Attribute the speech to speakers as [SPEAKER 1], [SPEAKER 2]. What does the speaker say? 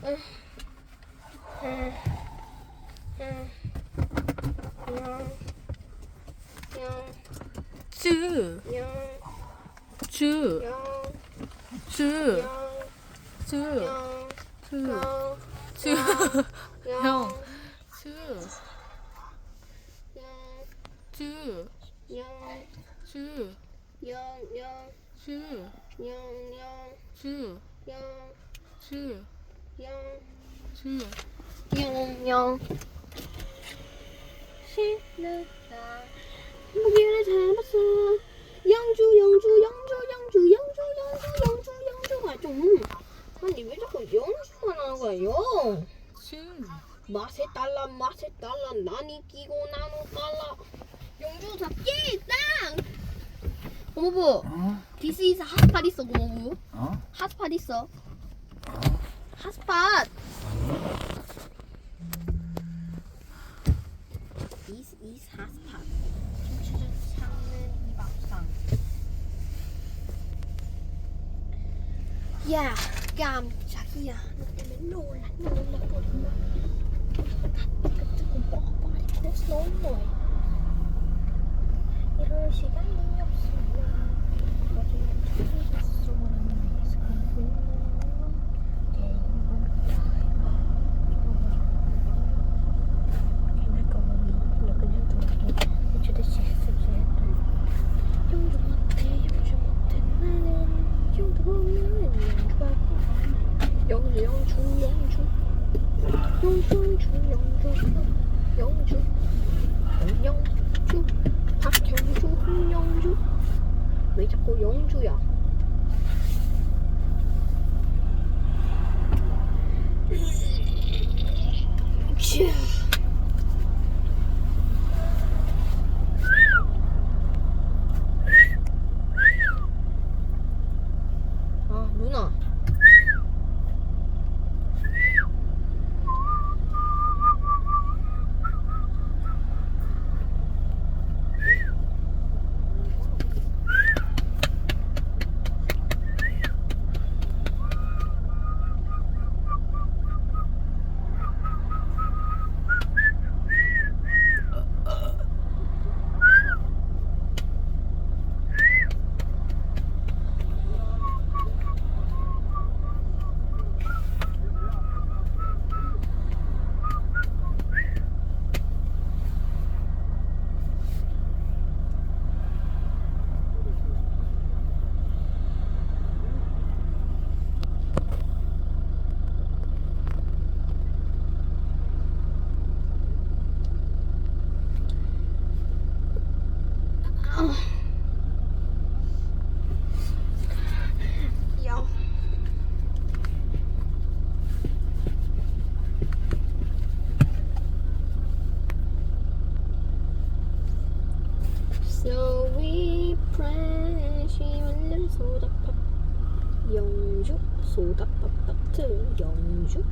[SPEAKER 1] 쭈, 쭈, 쭈, 쭈, 쭈, 쭈, 형, 쭈, 쭈, 쭈, 쭈, 쭈, 쭈, 쭈.
[SPEAKER 2] 영영 신나다 무기를 잡았어 영주 영주 영주 영주 영주 영주 영주 영주가 좀 아니 왜 자꾸 영주만 하는 영
[SPEAKER 1] 주.
[SPEAKER 2] 맛에 따라 맛에 따라 나니 끼고 나누 빨라 영주 잡기 땅 고모부
[SPEAKER 3] 어?
[SPEAKER 2] This is 핫스팟 있어 고모부
[SPEAKER 3] 어?
[SPEAKER 2] 핫스팟 있어 핫스팟 This is 핫스팟 김치죽 삶는 이 밥상 야 깜짝이야 너 때문에 놀라 놀라 버린다 뜨고 뻐빠리고 스노우보이 이럴 시간이 없어 어디에 찾아갔어 영주 영주 영주 영주 영주 영주 영주 박영주 홍영주 왜 자꾸 영주야 치 아 누나 야. So we pray 시원한 소다팝. 영주 소다 팝 파트. 영주